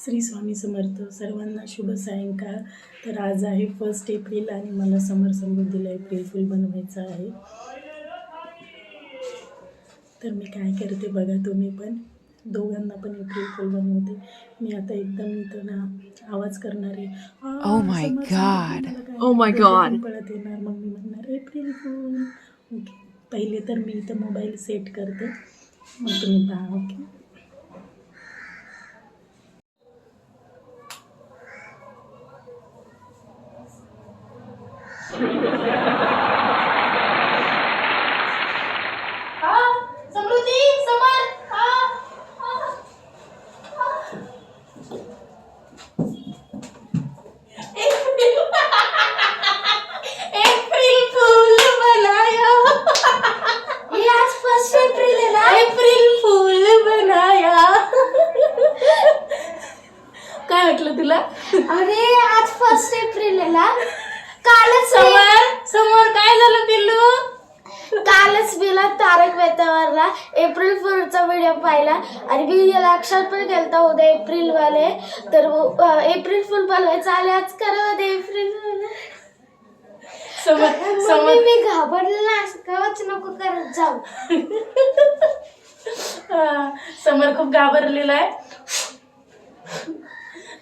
श्री स्वामी समर्थ. सर्वांना शुभ सायंकाळ. तर आज आहे फर्स्ट एप्रिल आणि मला समर समृद्धीला एप्रिल फुल बनवायचं आहे. तर मी काय करते बघा तुम्ही पण. दोघांना पण एप्रिल फुल बनवते. मी आता एकदम इथं ना आवाज करणार आहे. "आ, Oh my summer, summer, God. तुम्हाला काय Oh my डोक्यातून God. पळत येणार. मग मी म्हणणार एप्रिल फुल ओके पहिले तर मी इथं मोबाईल सेट करते. मग तुम्ही पहा ओके समृद्धी समर एप्रिल फूल बनाया ये आज फर्स्ट एप्रिल है ना एप्रिल फूल बनाया काय वाटलं तुला अरे आज फर्स्ट एप्रिल ना? कालच समोर समोर काय झालं पिल्लू? कालच मीला तारक मेहतावरला एप्रिल फुलचा व्हिडिओ पाहिला. आणि मी लक्षात पण केलता उद्या एप्रिल वाले तर एप्रिल फुल बनवायचं आले आज करा उद्या एप्रिल समोर समोर. मी? घाबरले ना असं नको करत जाऊ. हा, समोर खूप घाबरलेला आहे.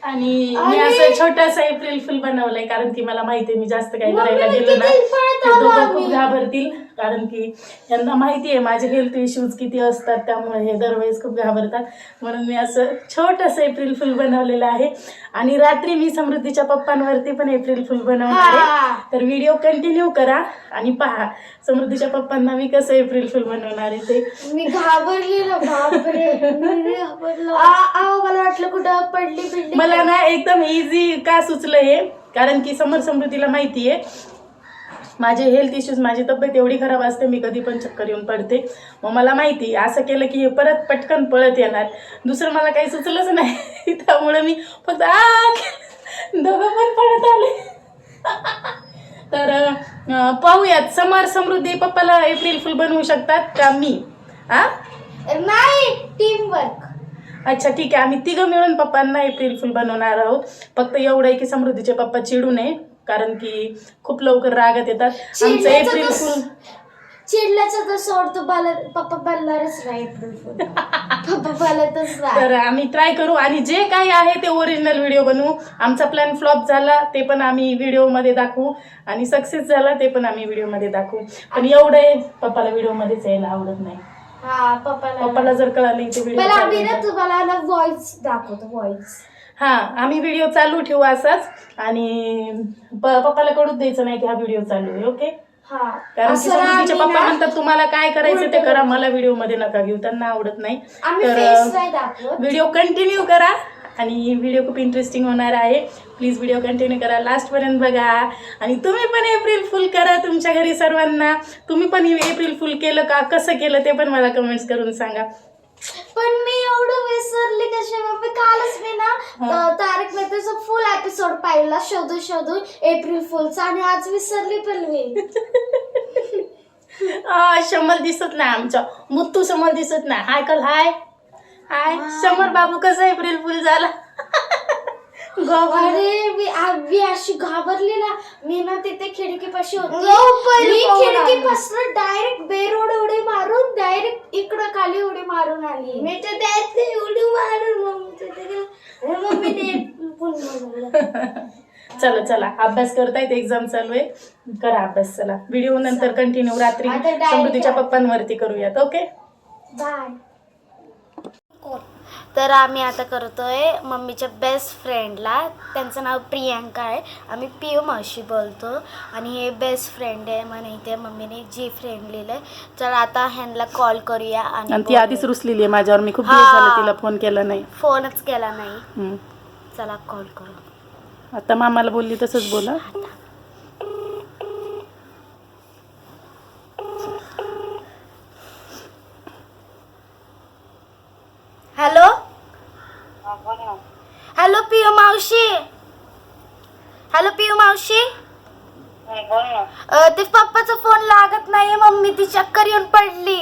आणि मी. असं छोटासा एप्रिल फुल बनवलंय कारण की मला माहिती आहे मी जास्त काही करायला गेलो ना ते दोघं. खूप घाबरतील कारण की यांना माहिती आहे माझे हेल्थ इश्यूज किती असतात त्यामुळे हे दरवेळेस खूप घाबरतात. म्हणून मी असं छोटंसं एप्रिल फुल बनवलेलं आहे. आणि रात्री मी समृद्धीच्या पप्पांवरती पण एप्रिल फुल बनवणार. आहे. तर व्हिडिओ कंटिन्यू करा आणि पहा समृद्धीच्या पप्पांना मी कसं एप्रिल फुल बनवणार आहे ते. मी घाबरली. ना मला वाटलं कुठं पडली पिडली मला ना एकदम इझी का सुचलं हे? कारण की समर समृद्धीला माहिती आहे. माझे हेल्थ इश्यूज माझी तब्येत एवढी खराब असते मी कधी पण चक्कर येऊन पडते. मग मला माहिती असं केलं की हे परत पटकन पळत येणार. दुसरं मला काही सुचलंच नाही. त्यामुळे मी फक्त आ. दोघं पण पळत आले. तर पाहूयात. समर समृद्धी पप्पाला एप्रिल फुल बनवू शकतात का मी? आ? नाही टीम वर्क अच्छा ठीक आहे. आम्ही तिघं मिळून पप्पांना एप्रिल फुल बनवणार आहोत. फक्त एवढं आहे की समृद्धीचे पप्पा चिडू नये. कारण की खूप लवकर रागत येतात. आमचं चिडल्याचं एप्रिल फुल चिडल्याचं तर सोडतो बाला पप्पा पप्पा तर आम्ही ट्राय करू आणि जे काही आहे ते ओरिजिनल व्हिडिओ बनवू. आमचा प्लॅन फ्लॉप झाला ते पण आम्ही व्हिडिओमध्ये दाखवू. आणि सक्सेस झाला ते पण आम्ही व्हिडिओमध्ये दाखवू. पण एवढं आहे पप्पाला व्हिडिओमध्येच यायला आवडत नाही. हा पप्पाला पप्पाला जर कळालं इथे मला आम्ही व्हिडिओ तुम्हाला ना व्हॉइस दाखवतो व्हॉइस हा आम्ही व्हिडिओ चालू ठेवू असाच. आणि प- पप्पाला कळूच द्यायचं नाही की हा व्हिडिओ चालू आहे ओके हा. कारण की असं ना समृद्धीचे आम्ही पप्पा ना- म्हणतात तुम्हाला काय करायचं ते करा मला व्हिडिओमध्ये नका घेऊ त्यांना आवडत नाही. आम्ही तर फेस नाही दाखवत. व्हिडिओ कंटिन्यू करा. आणि व्हिडिओ खूप इंटरेस्टिंग होणार आहे. प्लीज व्हिडिओ कंटिन्यू करा. लास्ट पर्यंत बघा. आणि तुम्ही पण एप्रिल फुल करा तुमच्या घरी सर्वांना. तुम्ही पण एप्रिल फुल केलं का कसं केलं ते पण मला कमेंट्स करून सांगा. पण मी एवढं विसरले कशा मम्मी? कालच मी ना. अं, तारक मेहताचा फुल एपिसोड पाहिला शोधून शोधून एप्रिल फुलचा आणि आज विसरली पण मी. आ, शमल दिसत नाही आमच्या मुत्तू समोर दिसत नाही. हाय कल हाय. हाय. समोर बाबू कसं एप्रिल फुल झाला? अरे मी आ- मी अशी घाबरली ना मी ना तिथे खिडकीपाशी होती. मी. खिडकीपासून डायरेक्ट बेरोड उडी मारून डायरेक्ट इकडं खाली उडी मारून आली. मी तर त्यात उडी मारून मम्मी मम्मीने चला चला. अभ्यास करतायत एक्झाम चालू आहे. करा अभ्यास चला. व्हिडिओ नंतर कंटिन्यू रात्री समृद्धीच्या. पप्पांवरती करूयात. ओके बाय तर आम्ही आता करतोय मम्मीच्या बेस्ट फ्रेंडला त्यांचं नाव प्रियांका आहे. आम्ही पियू मावशी बोलतो. आणि हे बेस्ट फ्रेंड आहे. म्हणून इथे मम्मीने जी फ्रेंड लिहिलंय. तर आता ह्यांना कॉल करूया आणि ती आधीच रुसलेली आहे माझ्यावर. मी खूप. दिवस झाले तिला फोन केला नाही. फोनच केला नाही. हम्म. चला कॉल करू. आता मामाला बोलली तसंच बोला हॅलो हॅलो पियू मावशी. हॅलो पियू मावशी. ते पप्पाचा फोन लागत नाहीये मम्मी ती चक्कर येऊन पडली.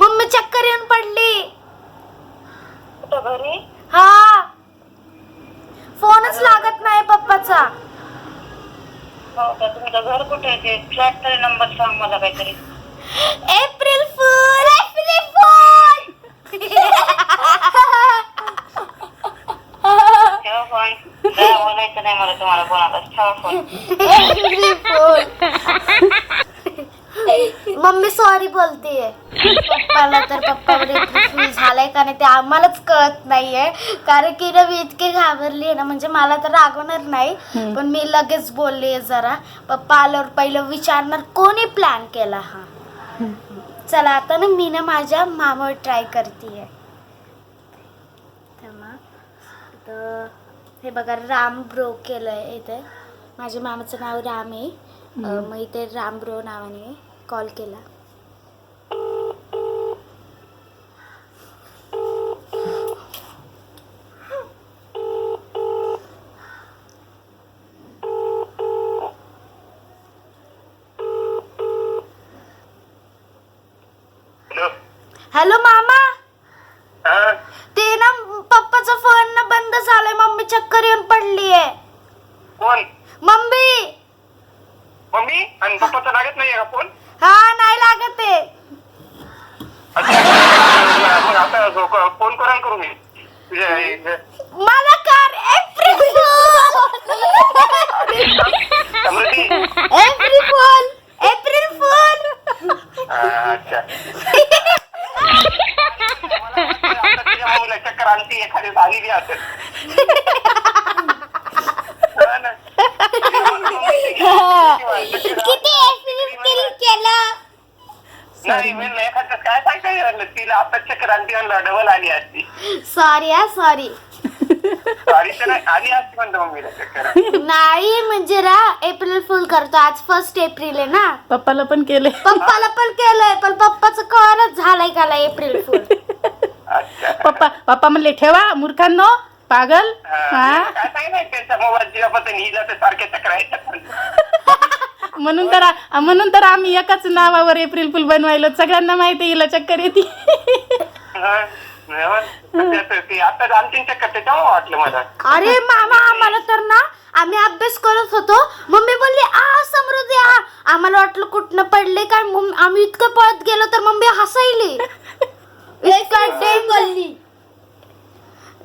मम्मी चक्कर येऊन पडली. हा. फोनच लागत नाही पप्पाचा. हो तुमचं घर कुठे फ्लॅट नंबर सांग मला काहीतरी. एप्रिल फूल एप्रिल फूल ठेवा फोन जरा बोलायचं नाही मला तुम्हाला कोणाला ठेवा phone April fool mummy sorry बोलतीये पप्पाला तर फूल झालाय का नाही ते आम्हालाच कळत नाहीये. कारण की ना मी इतकी घाबरली आहे ना म्हणजे मला तर रागवणार नाही. पण मी लगेच बोलले जरा. पप्पा आल्यावर पहिलं विचारणार कोणी प्लॅन केला हा? चला आता ना मी ना माझ्या मामावर ट्राय करते तर हे बघा राम ब्रो केलंय इथे. माझ्या मामाचं नाव राम आहे. मग इथे राम ब्रो नावाने कॉल केला. हॅलो. मामा. ते ना पप्पाचा फोन ना बंद झालाय. मम्मी चक्कर येऊन पडली आहे कोण मम्मी! मम्मी? आणि पप्पाचा लागत नाहीये का फोन? हा नाही लागत आहे. अच्छा मग आता फोन करून करू मी. तुझ्या हे- मला car April Samruddhi April fool April fool अच्छा आता तुझ्या मम्मीला चक्कर आणती असेल. किती केलं. नाही मी एखादं काय सांगता तिला डबल आली असती. सॉरी हा सॉरी सॉरी तर नाही आली असती म्हणतो मम्मीला चक्कर नाही म्हणजे रा एप्रिल फुल करतो. आज फर्स्ट एप्रिल आहे ना. पप्पाला पण केले पप्पाला पण केलंय पण पप्पाचं कळायला झालंय का एप्रिल फुल अच्छा. पप्पा पप्पा म्हणले ठेवा मूर्खांनो पागल. हा, काय सांगितलं त्यांचा मोबाईल जिला पण हिला तर सारखे चक्र आहेत म्हणून तर आ- म्हणून तर आम्ही एकाच नावावर एप्रिल फुल बनवायलो. सगळ्यांना माहिती आहे हिला चक्कर येते. हा, जेवण. त्याचं ते? आता आणखीन चक्कर त्याच्यामुळे वाटलं मला. अरे मामा आम्हाला तर ना आम्ही अभ्यास करत होतो. मम्मी बोलली आ समृद्धी आ आम्हाला वाटलं कुठनं पडले काय मम्मी आम्ही इतकं पळत गेलो तर मम्मी हसायली. इतकं बोलली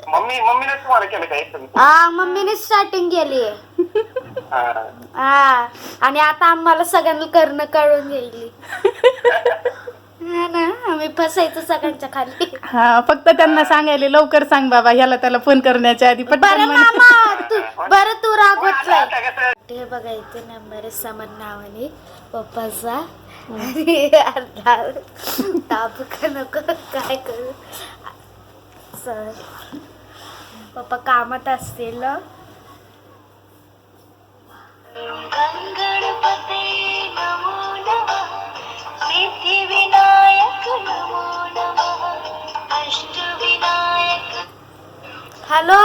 मम्मी मम्मीने तुम्हाला केलं का एकदम हा मम्मीने स्टार्टिंग केली. हा. हा आणि आता आम्हाला सगळ्यांना करणं कळून गेली. हा ना आम्ही फसायचो सगळ्यांच्या खाली. हा फक्त त्यांना सांगायले लवकर सांग बाबा ह्याला त्याला फोन करण्याच्या आधी पटकन बरं म्हण. मामा तू बरं तू रागवतलाय आता कसं हे बघा इथे नंबर आहे समर नावाने पप्पाचा. ताप का नको काय करू? सर पप्पा कामात असतील ना गणपते नमो नमः सिद्धिविनायक नमो नमः Ashtavinayak. Hello?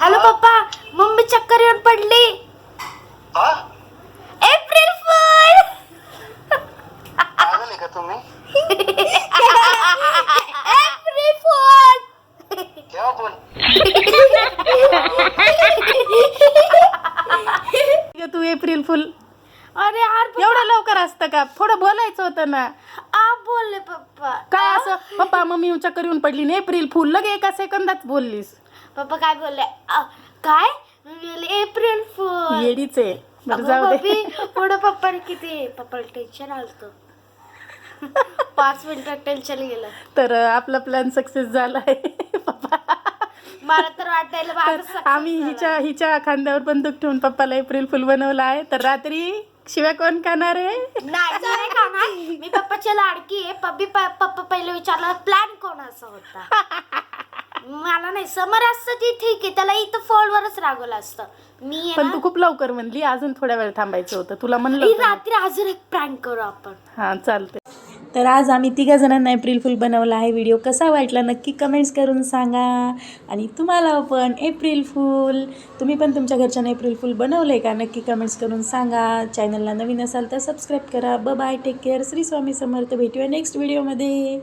Hello papa mummy चक्कर येऊन पडली हा? एप्रिल फुल पागल आहे का तुम्ही एप्रिल फुल केव्हा फोन तू एप्रिल फुल अरे यार एवढं लवकर असतं का थोडं बोलायचं होतं ना आ बोलले पप्पा काय असं पप्पा मम्मी पडली ना एप्रिल फुल. लगे एका सेकंदात बोललीस. पप्पा काय बोलले? काय? मी बोलले, एप्रिल फुल. येडीच आहे. बरं अगं जाऊ दे. बाबी, पुढं पप्पाने किती पप्पाला टेन्शन आलत. पाच मिनिटात टेन्शन गेलं. तर अं, आपला प्लॅन सक्सेस झालाय पप्पा. मला तर वाटायला आम्ही. हिच्या हिच्या खांद्यावर बंदूक ठेवून पप्पाला एप्रिल फुल बनवला आहे. तर रात्री शिव्या कोण खाणार आहे? नाही मी नाही खाणार. मी पप्पाची लाडकी आहे. पप्पी पप्पा पहिले विचारला प्लॅन कोणाचा होता? मला नाही समर असतं ती ठीक आहे. त्याला इथं फॉलवरच रागवलं असतं. मी आहे पण ना, तू खूप लवकर म्हणली अजून थोड्या वेळ थांबायचं होतं. तुला म्हणलं ही होतं. रात्री अजून एक प्रँक करू आपण. हां चालते तर आज आम्ही तिघा जणांना एप्रिल फुल बनवला आहे. व्हिडिओ कसा वाटला नक्की कमेंट्स करून सांगा. आणि तुम्हाला पण एप्रिल फुल. तुम्ही पण तुमच्या घरच्यांना एप्रिल फुल बनवलं आहे का नक्की कमेंट्स करून सांगा. चॅनलला नवीन असाल तर सबस्क्राईब करा. ब bye take care Shri Swami Samarth. भेटूया नेक्स्ट व्हिडिओमध्ये